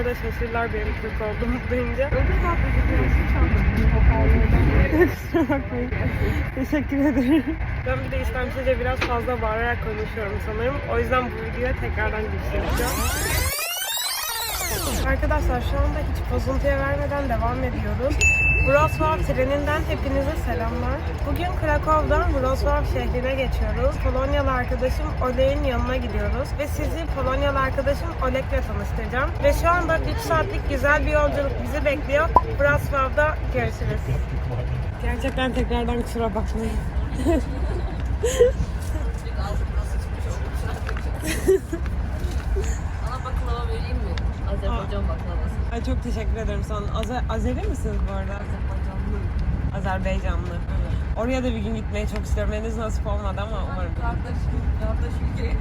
onlar da şaşırırlar benim Türk olduğumu duyunca. Kusura bakmayın. Teşekkür ederim. Ben bir de İslamcıca biraz fazla bağırarak konuşuyorum sanırım. O yüzden bu videoya tekrardan giriş yapacağım. Arkadaşlar şu anda hiç bozuntuya vermeden devam ediyoruz. Wrocław treninden hepinize selamlar. Bugün Krakow'dan Wrocław şehrine geçiyoruz. Polonyalı arkadaşım Oleg'in yanına gidiyoruz. Ve sizi Polonyalı arkadaşım Oleg'le tanıştıracağım. Ve şu anda 3 saatlik güzel bir yolculuk bizi bekliyor. Wrocław'da görüşürüz. Gerçekten tekrardan kusura bakmayın. Ana baklava vereyim mi? Azerbaycan baklavası. Ay çok teşekkür ederim sana. Azer Azeri misiniz bu arada? Azerbaycanlı. Azerbaycanlı. Oraya da bir gün gitmeyi çok istiyorum. Henüz nasip olmadı ama umarım. Kardeş, kardeş ülke.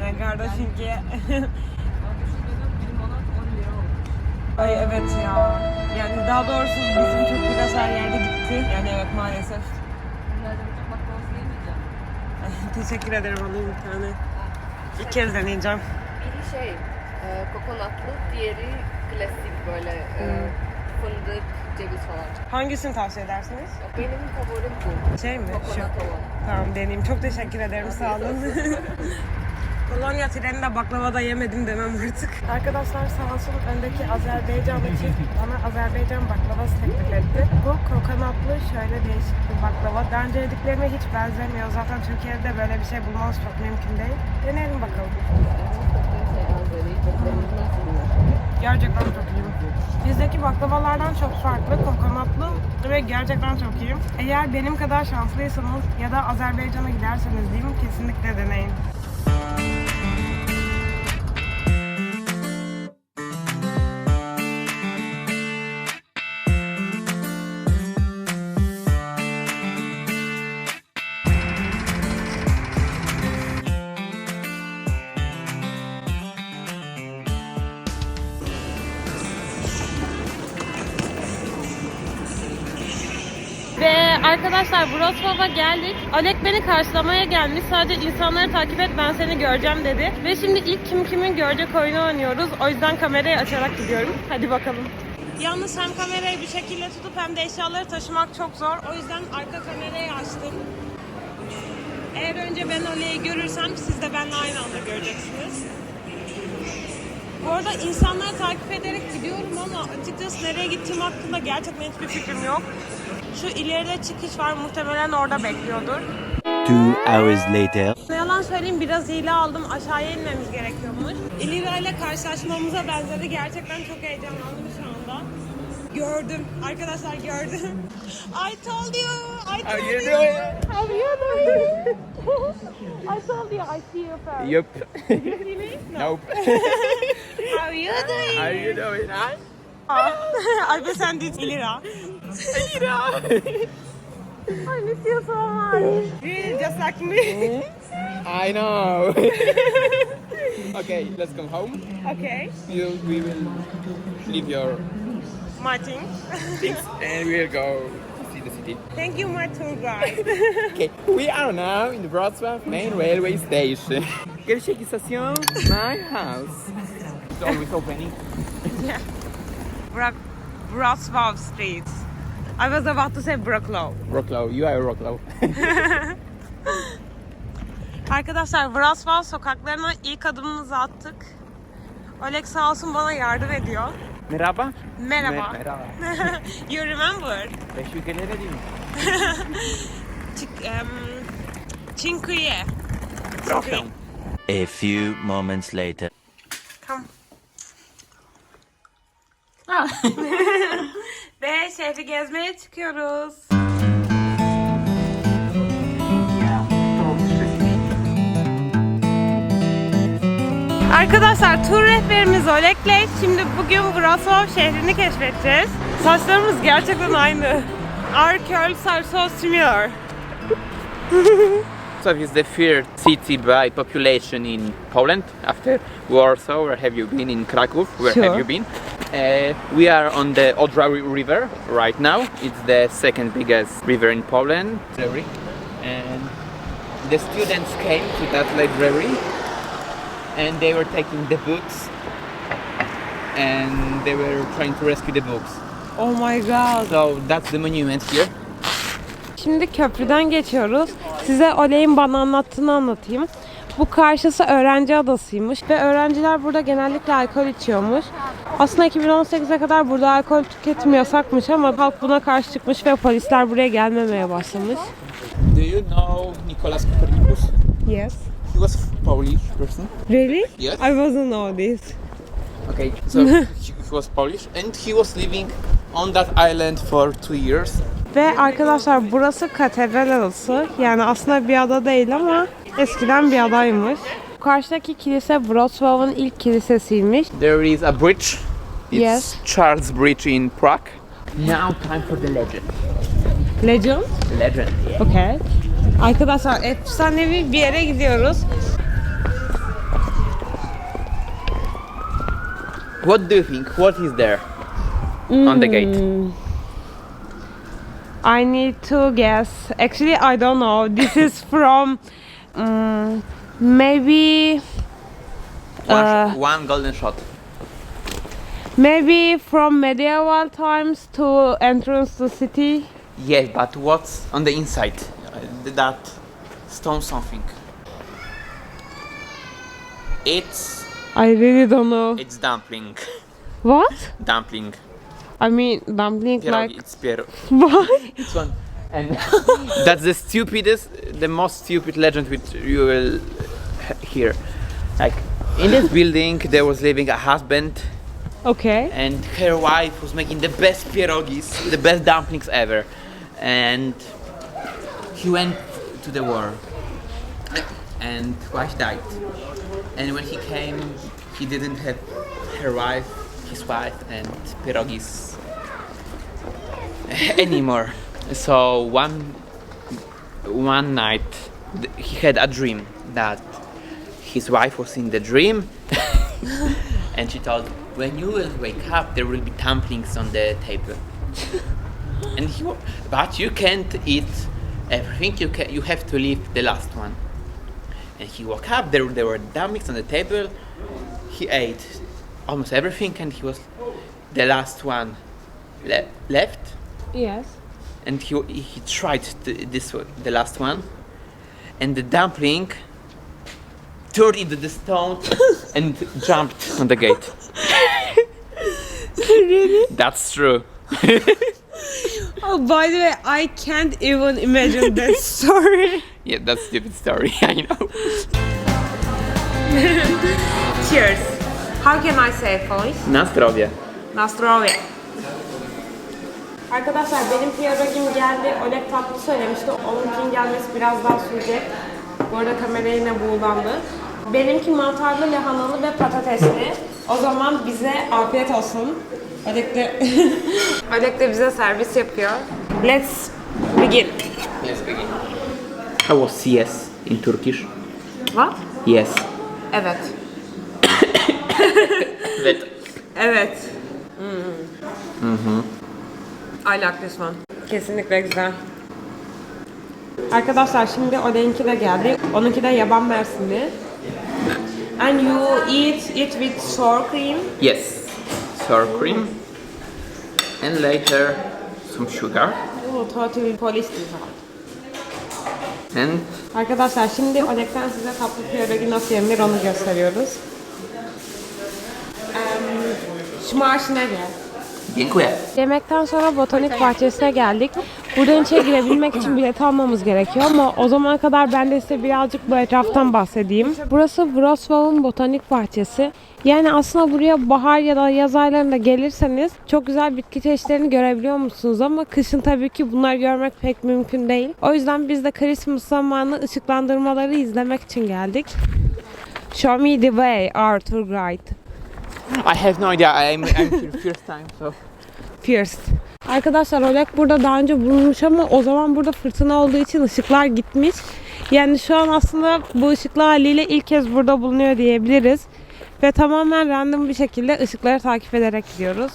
Yani kardeş ülkeye. Kardeş ülkeden bir manat 10 lira olmuş. Ay evet ya. Yani daha doğrusu bizim çok biraz her yerde gitti. Yani evet maalesef. Teşekkür ederim alayım bir tane. İlk kez deneyeceğim. Biri şey, e, kokonatlı, diğeri klasik böyle e, fındık, ceviz falan. Hangisini tavsiye edersiniz? Benim favorim bu. Şey mi? Şu. Kokonat olan. Tamam deneyeyim. Çok teşekkür ederim. Sağ olun. Polonya treninde baklava da yemedim demem artık. Arkadaşlar sağ olsun öndeki Azerbaycanlı çift bana Azerbaycan baklavası teklif etti. Bu kokonatlı şöyle değişik bir baklava. Daha önce yediklerime hiç benzemiyor. Zaten Türkiye'de böyle bir şey bulmanız çok mümkün değil. Deneyelim bakalım. Azeri? Gerçekten çok iyi. Bizdeki baklavalardan çok farklı, kokonatlı ve gerçekten çok iyi. Eğer benim kadar şanslıysanız ya da Azerbaycan'a giderseniz diyeyim kesinlikle deneyin. Arkadaşlar Wrocław'a geldik. Alek beni karşılamaya gelmiş. Sadece insanları takip et ben seni göreceğim dedi. Ve şimdi ilk kim kimin görecek oyunu oynuyoruz. O yüzden kamerayı açarak gidiyorum. Hadi bakalım. Yalnız hem kamerayı bir şekilde tutup hem de eşyaları taşımak çok zor. O yüzden arka kamerayı açtım. Eğer önce ben Alek'i görürsem siz de benimle aynı anda göreceksiniz. Bu arada insanları takip ederek gidiyorum ama açıkçası nereye gittiğim hakkında gerçekten hiçbir fikrim yok. Şu ileride çıkış var muhtemelen orada bekliyordur. Two hours later. Ne yalan söyleyeyim biraz hile aldım aşağıya inmemiz gerekiyormuş. İlira ile karşılaşmamıza benzedi gerçekten çok heyecanlandım şu anda. Gördüm arkadaşlar gördüm. I told you. I told How you? How you doing? I told you I see you first. Yep. You see me? No. Nope. How you doing? How you doing? Hi. Albe sen değil İlira. İlira. I miss you so much. Really just like me. I know. okay, let's come home. okay. You, we will leave your thing. things and we'll go to see the city. Thank you my tour guide. Okay, we are now in the Wrocław main railway station. Gershek Station, my house. It's always opening. yeah. Brak Wrocław Street. I was about to say Wrocław. Wrocław, you are Wrocław. Arkadaşlar Wrocław sokaklarına ilk adımımızı attık. Oleg sağ olsun bana yardım ediyor. Merhaba. Merhaba. Me- merhaba. you remember? Beş ülkelere değil mi? Çık, um, Cinque. A few moments later. Come. Ve şehri gezmeye çıkıyoruz. Arkadaşlar tur rehberimiz Olek'le şimdi bugün Wrocław şehrini keşfedeceğiz. Saçlarımız gerçekten aynı. Our curls are so similar. Wrocław is the third city by population in Poland after Warsaw. Where have you been in Kraków? Where Sure. have you been? Uh, we are on the Odra River right now. It's the second biggest river in Poland. And the students came to that library and they were taking the books and they were trying to rescue the books. Oh my god. So that's the monument here. Şimdi köprüden geçiyoruz. Size Oley'in bana anlattığını anlatayım. Bu karşısı öğrenci adasıymış ve öğrenciler burada genellikle alkol içiyormuş. Aslında 2018'e kadar burada alkol tüketimi yasakmış ama halk buna karşı çıkmış ve polisler buraya gelmemeye başlamış. Do you know Nicolas Copernicus? Yes. He was Polish person. Really? Yes. I wasn't know this. Okay, so he, he was Polish and he was living on that island for two years. Ve arkadaşlar burası katedral adası. Yani aslında bir ada değil ama eskiden bir adaymış. Karşıdaki kilise Wrocław'ın ilk kilisesiymiş. There is a bridge. It's Yes. Charles Bridge in Prague. Now time for the legend. Legend. Legend. Okay. Arkadaşlar efsanevi bir yere gidiyoruz. What do you think? What is there on the gate? I need to guess. Actually, I don't know. This is from um, maybe One, Uh, one golden shot. maybe from medieval times to entrance to city. Yes, but what's on the inside? Uh, that stone something. It's I really don't know. it's dumpling. What? dumpling. I mean, dumpling Pierogi, like it's pier- what? It's one. And that's the stupidest, the most stupid legend which you will hear. Like in this building, there was living a husband, Okay. and her wife was making the best pierogis, the best dumplings ever. And he went to the war, and wife died. And when he came, he didn't have her wife, his wife, and pierogis anymore. So one one night, he had a dream that his wife was in the dream, and she told, "When you will wake up, there will be dumplings on the table." and he, but you can't eat everything. You can, you have to leave the last one. And he woke up. There, there were dumplings on the table. He ate almost everything, and he was the last one le- left Yes. and he he tried th- this one, the last one, and the dumpling turned into the stone and jumped on the gate. really? That's true. Oh, by the way, I can't even imagine that story. Yeah, that's stupid story. I know. Cheers. How can I say Polish? Na zdrowie. Na zdrowie. Arkadaşlar benim pierogim geldi. Oleg tatlı söylemişti. Onunkinin gelmesi biraz daha sürecek. Bu arada kamera yine buğulandı. Benimki mantarlı, lahanalı ve patatesli. O zaman bize afiyet olsun. Oleg de, Oleg de bize servis yapıyor. Let's begin. Let's begin. How was yes in Turkish? What? Yes. Evet. That Evet. Hmm. I like this one. Kesinlikle güzel. Arkadaşlar şimdi Olen'inki de geldi. Onunki de yaban mersini. And you eat it with sour cream. yes. Sour cream. And later some sugar. Oh, totally Polish design. And Arkadaşlar şimdi Oleg'den size tatlı pierogi nasıl yenir onu gösteriyoruz. Um, Schmarschnegge. dziękuję. Yemekten sonra botanik bahçesine geldik. Buradan içeri girebilmek için bilet almamız gerekiyor ama o zamana kadar ben de size birazcık bu etraftan bahsedeyim. Burası Wrocław'ın botanik bahçesi. Yani aslında buraya bahar ya da yaz aylarında gelirseniz çok güzel bitki çeşitlerini görebiliyor musunuz ama kışın tabii ki bunları görmek pek mümkün değil. O yüzden biz de Christmas zamanı ışıklandırmaları izlemek için geldik. Show me the way, Arthur Guide. I have no idea. I'm, I'm first time, so. First. Arkadaşlar Oleg burada daha önce bulunmuş ama o zaman burada fırtına olduğu için ışıklar gitmiş. Yani şu an aslında bu ışıklı haliyle ilk kez burada bulunuyor diyebiliriz. Ve tamamen random bir şekilde ışıkları takip ederek gidiyoruz.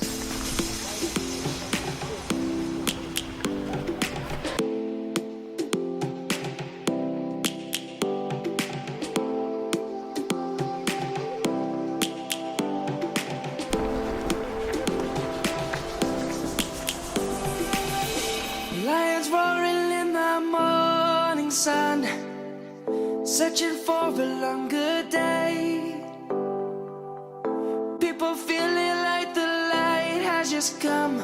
Has come.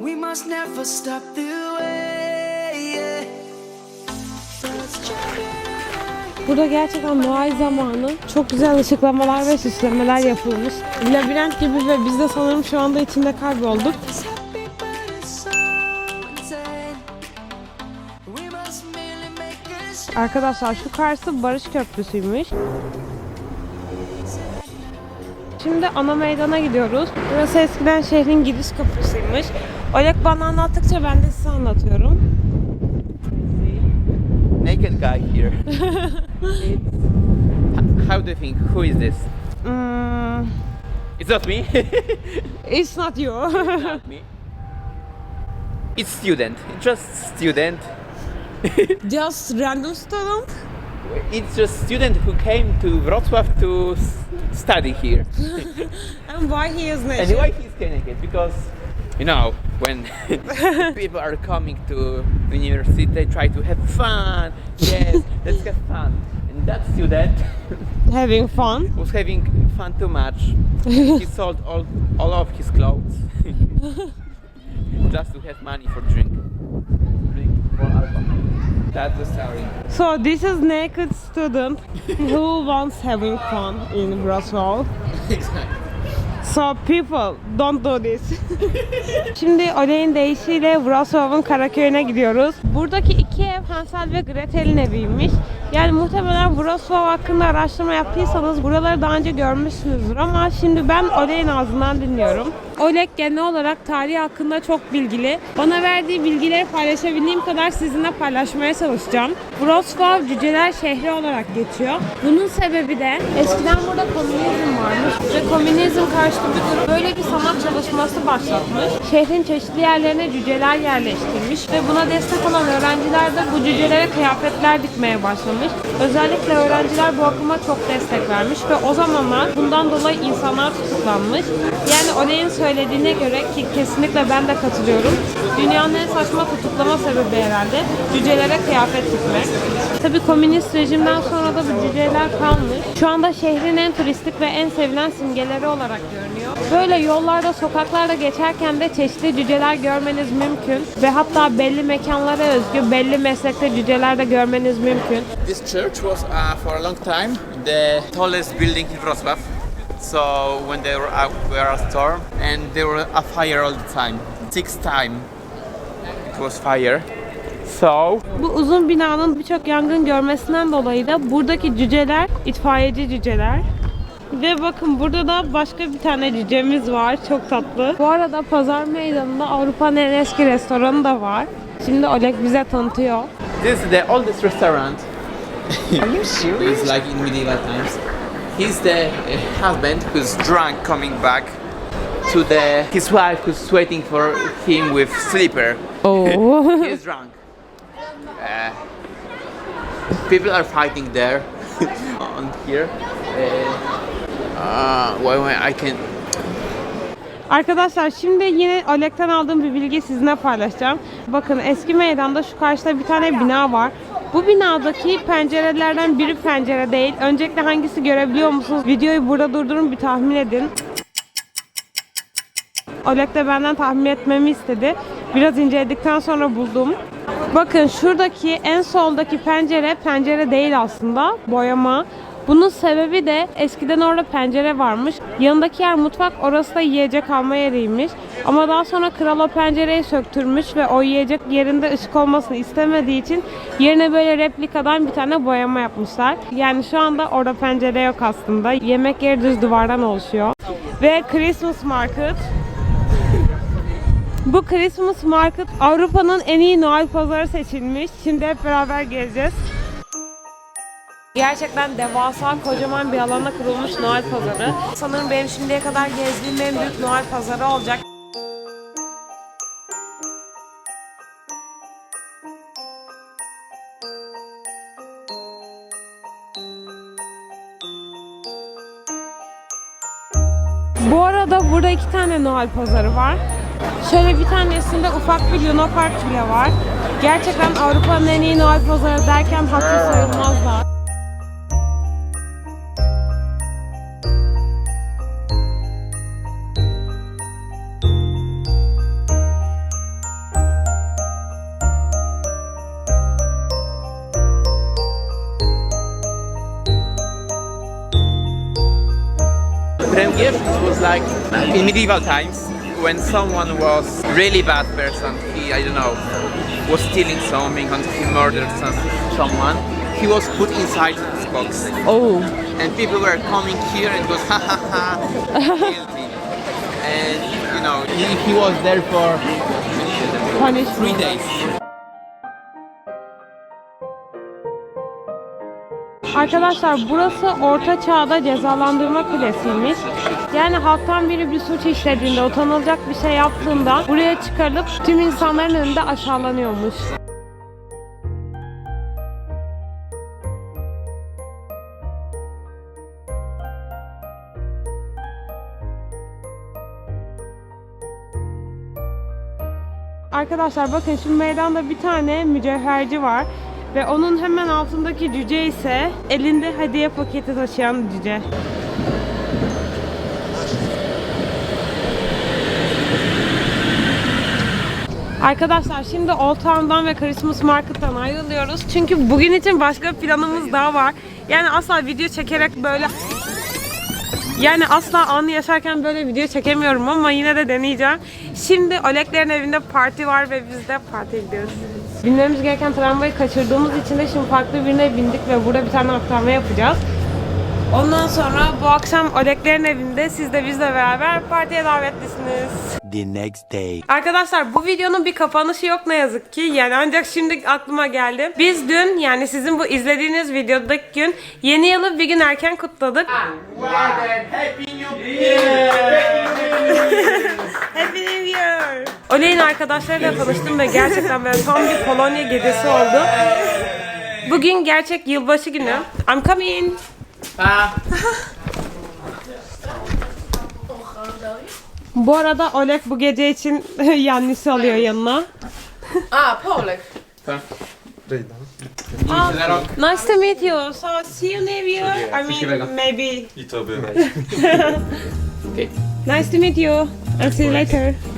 We must never stop the way. Burada gerçekten Noel zamanı çok güzel ışıklamalar ve süslemeler yapılmış. Labirent gibi ve biz de sanırım şu anda içinde kaybolduk. Arkadaşlar şu karşısı Barış Köprüsü'ymüş. Şimdi ana meydana gidiyoruz. Burası eskiden şehrin gidiş kapısıymış. Oleg bana anlattıkça ben de size anlatıyorum. Naked guy here. It's- How do you think? Who is this? Hmm, It's not me. it's not you. not me. It's student. Just student. Just random student? It's just student who came to Wrocław to s- study here. And why he is And naked? why he's naked? Because you know when people are coming to the university, they try to have fun. Yes, let's have fun. And that student Having fun. was having fun too much. he sold all all of his clothes just to have money for drink. Drink for alcohol. The story. So this is naked student who wants having fun in Wrocław. So people don't do this. Şimdi Olay'ın deyişiyle Wrocław'ın Karaköy'üne gidiyoruz. Buradaki iki ev Hansel ve Gretel'in eviymiş. Yani muhtemelen Wrocław hakkında araştırma yaptıysanız buraları daha önce görmüşsünüzdür ama şimdi ben Olay'ın ağzından dinliyorum. Oleg genel olarak tarih hakkında çok bilgili. Bana verdiği bilgileri paylaşabildiğim kadar sizinle paylaşmaya çalışacağım. Wrocław cüceler şehri olarak geçiyor. Bunun sebebi de eskiden burada komünizm varmış ve komünizm karşıtı bir grup böyle bir sanat çalışması başlatmış. Şehrin çeşitli yerlerine cüceler yerleştirmiş ve buna destek olan öğrenciler de bu cücelere kıyafetler dikmeye başlamış. Özellikle öğrenciler bu akıma çok destek vermiş ve o zamanlar bundan dolayı insanlar tutuklanmış. Yani Olay'ın söylediğine göre ki kesinlikle ben de katılıyorum. Dünyanın en saçma tutuklama sebebi herhalde cücelere kıyafet dikmek. Tabii komünist rejimden sonra da bu cüceler kalmış. Şu anda şehrin en turistik ve en sevilen simgeleri olarak görünüyor. Böyle yollarda, sokaklarda geçerken de çeşitli cüceler görmeniz mümkün. Ve hatta belli mekanlara özgü belli meslekte cüceler de görmeniz mümkün. This church was uh, for a long time the tallest building in Wrocław. So when there were a, were a storm and there were a fire all the time, six time it was fire. So Bu uzun binanın birçok yangın görmesinden dolayı da buradaki cüceler itfaiyeci cüceler. Ve bakın burada da başka bir tane cücemiz var. Çok tatlı. Bu arada pazar meydanında Avrupa'nın en eski restoranı da var. Şimdi Oleg bize tanıtıyor. this is the oldest restaurant. Are you serious? It's like in medieval times. He's the uh, husband who's drunk coming back to the his wife who's waiting for him with slipper. Oo. He's drunk. Uh, people are fighting there on here. Uh, why, why I can Arkadaşlar şimdi yine Oleg'ten aldığım bir bilgi sizinle paylaşacağım. Bakın eski meydanda şu karşıda bir tane bina var. Bu binadaki pencerelerden biri pencere değil. Öncelikle hangisi görebiliyor musunuz? Videoyu burada durdurun bir tahmin edin. Oleg de benden tahmin etmemi istedi. Biraz inceledikten sonra buldum. Bakın şuradaki en soldaki pencere pencere değil aslında boyama. Bunun sebebi de eskiden orada pencere varmış. Yanındaki yer mutfak, orası da yiyecek alma yeriymiş. Ama daha sonra kral o pencereyi söktürmüş ve o yiyecek yerinde ışık olmasını istemediği için yerine böyle replikadan bir tane boyama yapmışlar. Yani şu anda orada pencere yok aslında. Yemek yeri düz duvardan oluşuyor. Ve Christmas Market bu Christmas Market Avrupa'nın en iyi Noel pazarı seçilmiş. Şimdi hep beraber gezeceğiz. Gerçekten devasa kocaman bir alana kurulmuş Noel pazarı. Sanırım benim şimdiye kadar gezdiğim en büyük Noel pazarı olacak. Bu arada burada iki tane Noel pazarı var. Şöyle bir tanesinde ufak bir Luna Park bile var. Gerçekten Avrupa'nın en iyi Noel pazarı derken haklı sayılmazlar. Premiere was like in medieval times when someone was really bad person. He I don't know was stealing something and he murdered some, someone. He was put inside this box, Oh. and people were coming here and goes ha ha ha, guilty. and you know he, he was there for three days. Arkadaşlar burası orta çağda cezalandırma kulesiymiş. Yani halktan biri bir suç işlediğinde, utanılacak bir şey yaptığında buraya çıkarılıp tüm insanların önünde aşağılanıyormuş. Arkadaşlar bakın şimdi meydanda bir tane mücevherci var. Ve onun hemen altındaki cüce ise elinde hediye paketi taşıyan cüce. Arkadaşlar şimdi Old Town'dan ve Christmas Market'tan ayrılıyoruz. Çünkü bugün için başka planımız daha var. Yani asla video çekerek böyle yani asla anı yaşarken böyle video çekemiyorum ama yine de deneyeceğim. Şimdi Oleg'lerin evinde parti var ve biz de partiye gidiyoruz. Binmemiz gereken tramvayı kaçırdığımız için de şimdi farklı birine bindik ve burada bir tane aktarma yapacağız. Ondan sonra bu akşam Oleg'lerin evinde siz de bizle beraber partiye davetlisiniz. The next day. Arkadaşlar bu videonun bir kapanışı yok ne yazık ki. Yani ancak şimdi aklıma geldi. Biz dün yani sizin bu izlediğiniz videodaki gün yeni yılı bir gün erken kutladık. Happy New Year. Oley'in arkadaşlarıyla tanıştım ve gerçekten böyle tam bir Polonya gecesi oldu. Bugün gerçek yılbaşı günü. I'm coming. Bu arada Oleg bu gece için Yannis'i alıyor yanına. Ah, Polek. Nice to meet you. So see you New Year. I mean maybe. Okay. Nice to meet you. And see you later.